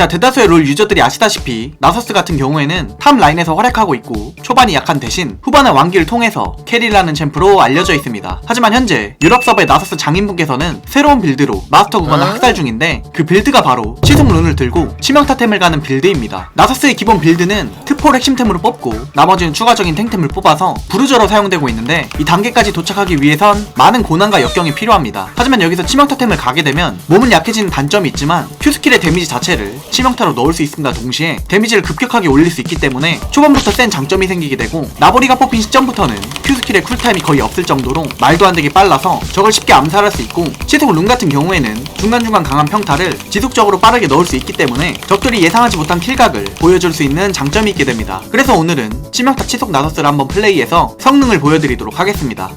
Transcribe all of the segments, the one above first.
자 대다수의 롤 유저들이 아시다시피 나서스 같은 경우에는 탑 라인에서 활약하고 있고 초반이 약한 대신 후반의 왕기를 통해서 캐리를 하는 챔프로 알려져 있습니다. 하지만 현재 유럽 서버의 나서스 장인분께서는 새로운 빌드로 마스터 구간을 학살 중인데 그 빌드가 바로 치속 룬을 들고 치명타템을 가는 빌드입니다. 나서스의 기본 빌드는 트폴 핵심템으로 뽑고 나머지는 추가적인 탱템을 뽑아서 부르저로 사용되고 있는데 이 단계까지 도착하기 위해선 많은 고난과 역경이 필요합니다. 하지만 여기서 치명타템을 가게 되면 몸은 약해지는 단점이 있지만 큐스킬의 데미지 자체를 치명타로 넣을 수 있음과 동시에 데미지를 급격하게 올릴 수 있기 때문에 초반부터 센 장점이 생기게 되고 나보리가 뽑힌 시점부터는 큐스킬의 쿨타임이 거의 없을 정도로 말도 안 되게 빨라서 적을 쉽게 암살할 수 있고 치속 룬 같은 경우에는 중간중간 강한 평타를 지속적으로 빠르게 넣을 수 있기 때문에 적들이 예상하지 못한 킬각을 보여줄 수 있는 장점이 있게 됩니다. 그래서 오늘은 치명타 치속 나서스를 한번 플레이해서 성능을 보여드리도록 하겠습니다.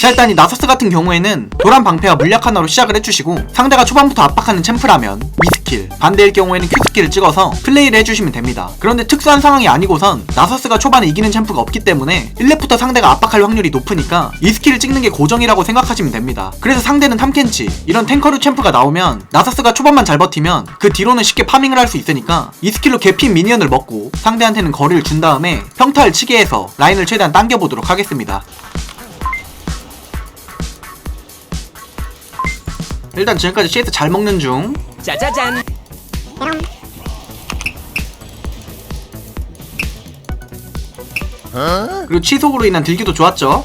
자 일단 이 나서스 같은 경우에는 도란 방패와 물약 하나로 시작을 해주시고 상대가 초반부터 압박하는 챔프라면 E스킬 반대일 경우에는 Q스킬을 찍어서 플레이를 해주시면 됩니다. 그런데 특수한 상황이 아니고선 나서스가 초반에 이기는 챔프가 없기 때문에 1렙부터 상대가 압박할 확률이 높으니까 E스킬을 찍는 게 고정이라고 생각하시면 됩니다. 그래서 상대는 탐켄치 이런 탱커류 챔프가 나오면 나서스가 초반만 잘 버티면 그 뒤로는 쉽게 파밍을 할 수 있으니까 E스킬로 개핀 미니언을 먹고 상대한테는 거리를 준 다음에 평타를 치게 해서 라인을 최대한 당겨보도록 하겠습니다 일단 지금까지 CS 잘 먹는 중. 짜자잔. 그리고 치속으로 인한 딜기도 좋았죠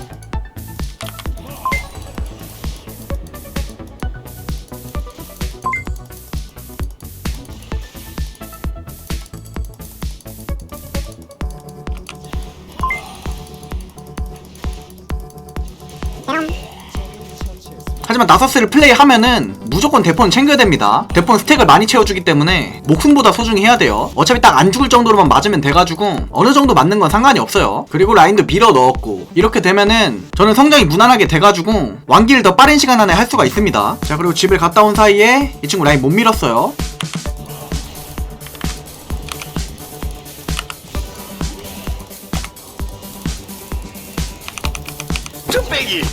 하지만 나서스를 플레이하면은 무조건 대폰 챙겨야 됩니다. 대폰 스택을 많이 채워주기 때문에 목숨보다 소중히 해야 돼요. 어차피 딱 안 죽을 정도로만 맞으면 돼가지고 어느 정도 맞는 건 상관이 없어요. 그리고 라인도 밀어 넣었고 이렇게 되면은 저는 성장이 무난하게 돼가지고 왕기를 더 빠른 시간 안에 할 수가 있습니다. 자 그리고 집을 갔다 온 사이에 이 친구 라인 못 밀었어요.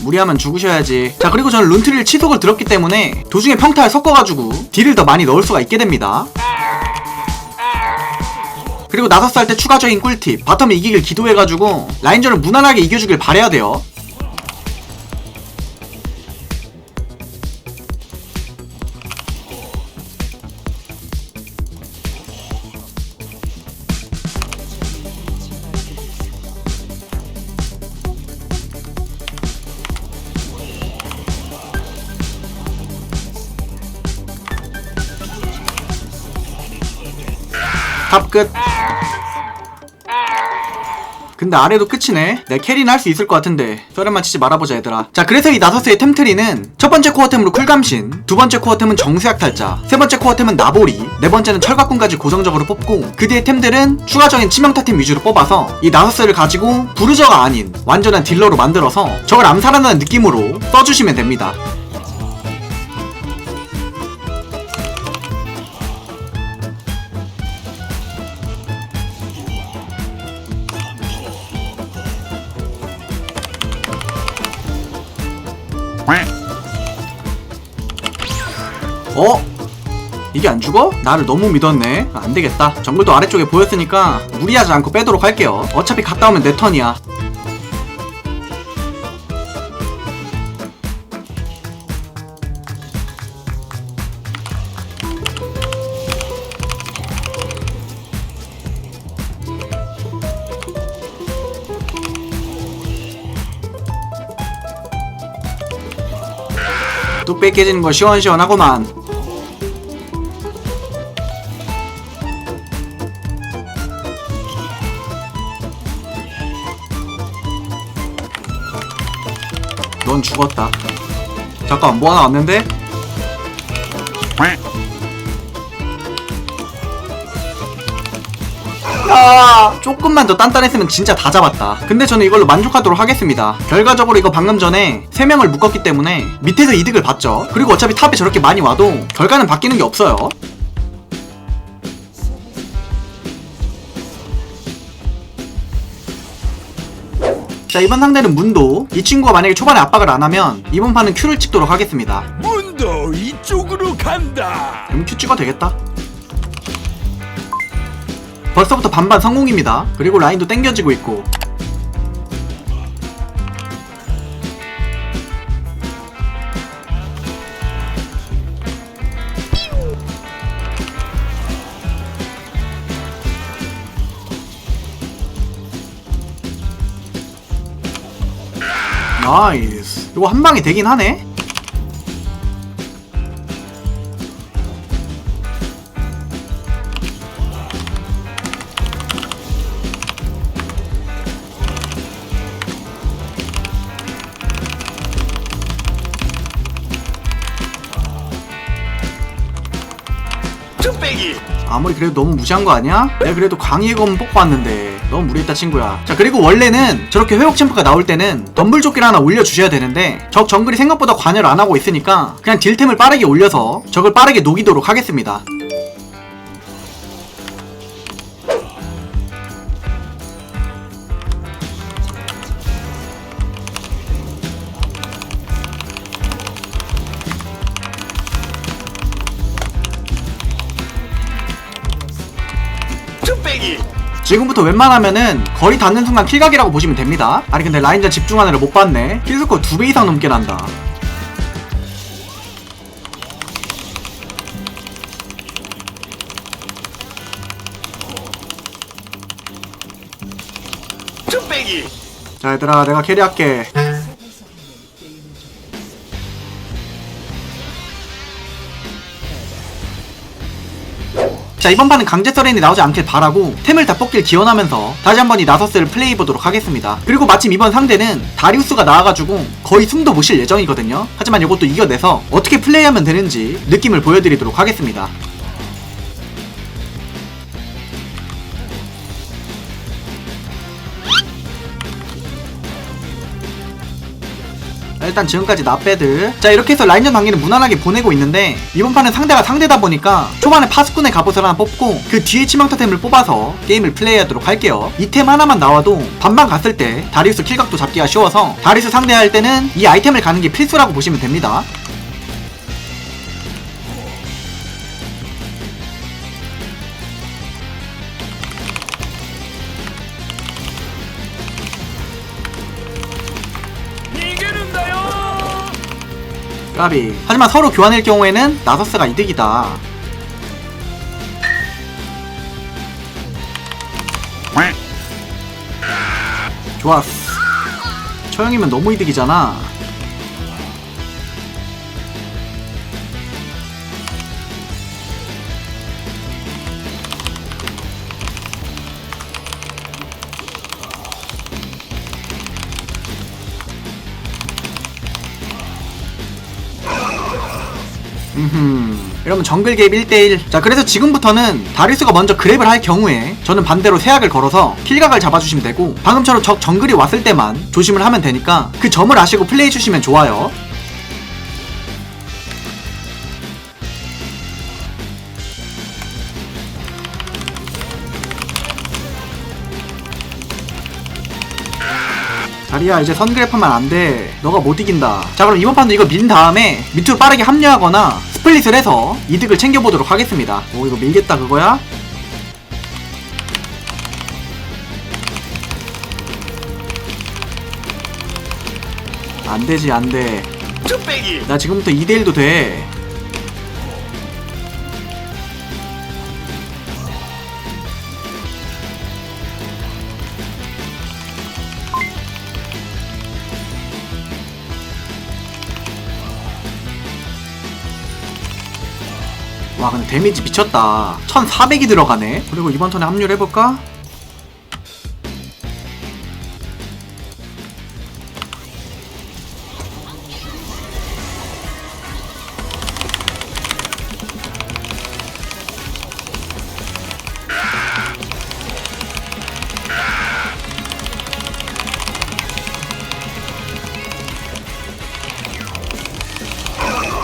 무리하면 죽으셔야지. 자, 그리고 저는 룬트릴 치속을 들었기 때문에 도중에 평타를 섞어가지고 딜을 더 많이 넣을 수가 있게 됩니다. 그리고 할때 추가적인 꿀팁. 바텀을 이기길 기도해가지고 라인전을 무난하게 이겨주길 바래야 돼요. 탑 끝. 근데 아래도 끝이네. 내 캐리는 할 수 있을 것 같은데. 썰에만 치지 말아보자 얘들아. 자 그래서 이 나서스의 템트리는 첫 번째 코어템으로 쿨감신, 두 번째 코어템은 정수약 탈자, 세 번째 코어템은 나보리, 네 번째는 철갑군까지 고정적으로 뽑고 그 뒤에 템들은 추가적인 치명타템 위주로 뽑아서 이 나서스를 가지고 부르저가 아닌 완전한 딜러로 만들어서 적을 암살하는 느낌으로 써주시면 됩니다. 이게 안 죽어? 나를 너무 믿었네. 아, 안 되겠다. 정글도 아래쪽에 보였으니까 무리하지 않고 빼도록 할게요. 어차피 갔다 오면 내 턴이야. 뚝배 깨지는 거 시원시원하구만. 죽었다. 잠깐 뭐 하나 왔는데? 야, 조금만 더 단단했으면 진짜 다 잡았다. 근데 저는 이걸로 만족하도록 하겠습니다. 결과적으로 이거 방금 전에 3명을 묶었기 때문에 밑에서 이득을 봤죠. 그리고 어차피 탑에 저렇게 많이 와도 결과는 바뀌는 게 없어요. 자 이번 상대는 문도. 이 친구가 만약에 초반에 압박을 안 하면 이번 판은 Q를 찍도록 하겠습니다. 문도 이쪽으로 간다. 그럼 큐 찍어도 되겠다. 벌써부터 반반 성공입니다. 그리고 라인도 땡겨지고 있고 나이스 이거 한 방에 되긴 하네. 아무리 그래도 너무 무시한 거 아니야? 내가 그래도 광희의 검은 뽑고 왔는데 너무 무리했다 친구야. 자 그리고 원래는 저렇게 회복 챔프가 나올 때는 덤블 조끼를 하나 올려주셔야 되는데 적 정글이 생각보다 관여를 안 하고 있으니까 그냥 딜템을 빠르게 올려서 적을 빠르게 녹이도록 하겠습니다 지금부터 웬만하면은 거리 닿는 순간 킬각이라고 보시면 됩니다. 아니 근데 라인전 집중하느라 못 봤네. 킬스코어 2배 이상 넘게 난다. 자 얘들아 내가 캐리할게 자 이번 판은 강제 서렌이 나오지 않길 바라고 템을 다 뽑길 기원하면서 다시 한번 이 나서스를 플레이해보도록 하겠습니다. 그리고 마침 이번 상대는 다리우스가 나와가지고 거의 숨도 못 쉴 예정이거든요. 하지만 이것도 이겨내서 어떻게 플레이하면 되는지 느낌을 보여드리도록 하겠습니다 일단 지금까지 나배드 자 이렇게 해서 라인전 단계는 무난하게 보내고 있는데 이번 판은 상대가 상대다 보니까 초반에 파수꾼의 갑옷을 하나 뽑고 그 뒤에 치명타템을 뽑아서 게임을 플레이하도록 할게요. 이 템 하나만 나와도 반반 갔을 때 다리우스 킬각도 잡기가 쉬워서 다리우스 상대할 때는 이 아이템을 가는 게 필수라고 보시면 됩니다 까비. 하지만 서로 교환일 경우에는 나서스가 이득이다. 좋았어. 처형이면 너무 이득이잖아 음흠. 이러면 정글 갭 1대1. 자, 그래서 지금부터는 다리우스가 먼저 그랩을 할 경우에 저는 반대로 세약을 걸어서 킬각을 잡아주시면 되고 방금처럼 적 정글이 왔을 때만 조심을 하면 되니까 그 점을 아시고 플레이해주시면 좋아요. 다리야 이제 선그래프만 안돼 너가 못 이긴다 자 그럼 이번 판도 이거 민 다음에 밑으로 빠르게 합류하거나 스플릿을 해서 이득을 챙겨보도록 하겠습니다 오 이거 밀겠다 그거야? 안되지 안돼. 나 지금부터 2대1도 돼 와 근데 데미지 미쳤다. 1400이 들어가네. 그리고 이번 턴에 합류를 해볼까?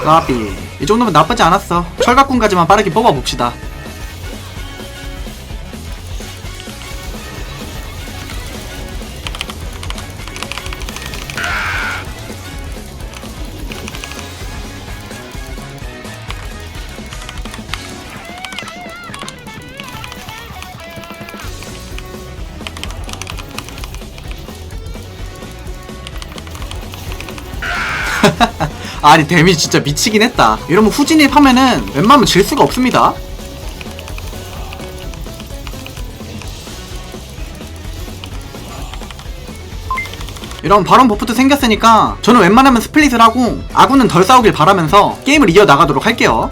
까비 이 정도면 나쁘지 않았어. 철갑군까지만 빠르게 뽑아봅시다 아니 데미지 진짜 미치긴 했다. 이러면 후진입 하면은 웬만하면 질 수가 없습니다. 이런 바론 버프도 생겼으니까 저는 웬만하면 스플릿을 하고 아군은 덜 싸우길 바라면서 게임을 이어나가도록 할게요.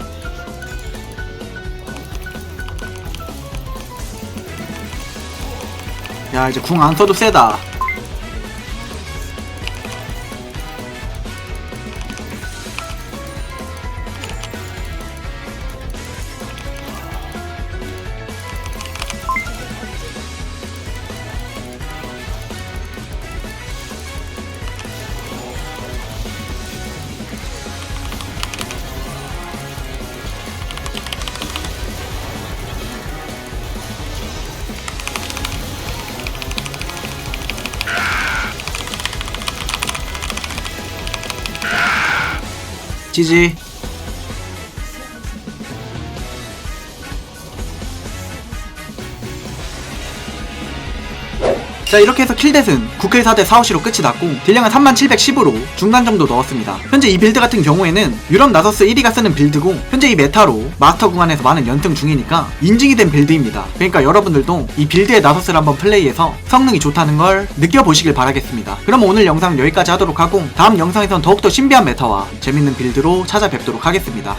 야 이제 궁 안 써도 세다 지지 자 이렇게 해서 킬댓은 9K 4대 4호시로 끝이 났고 딜량은 3710으로 중간 정도 넣었습니다. 현재 이 빌드 같은 경우에는 유럽 나서스 1위가 쓰는 빌드고 현재 이 메타로 마스터 구간에서 많은 연승 중이니까 인증이 된 빌드입니다. 그러니까 여러분들도 이 빌드의 나서스를 한번 플레이해서 성능이 좋다는 걸 느껴보시길 바라겠습니다. 그럼 오늘 영상 여기까지 하도록 하고 다음 영상에선 더욱더 신비한 메타와 재밌는 빌드로 찾아뵙도록 하겠습니다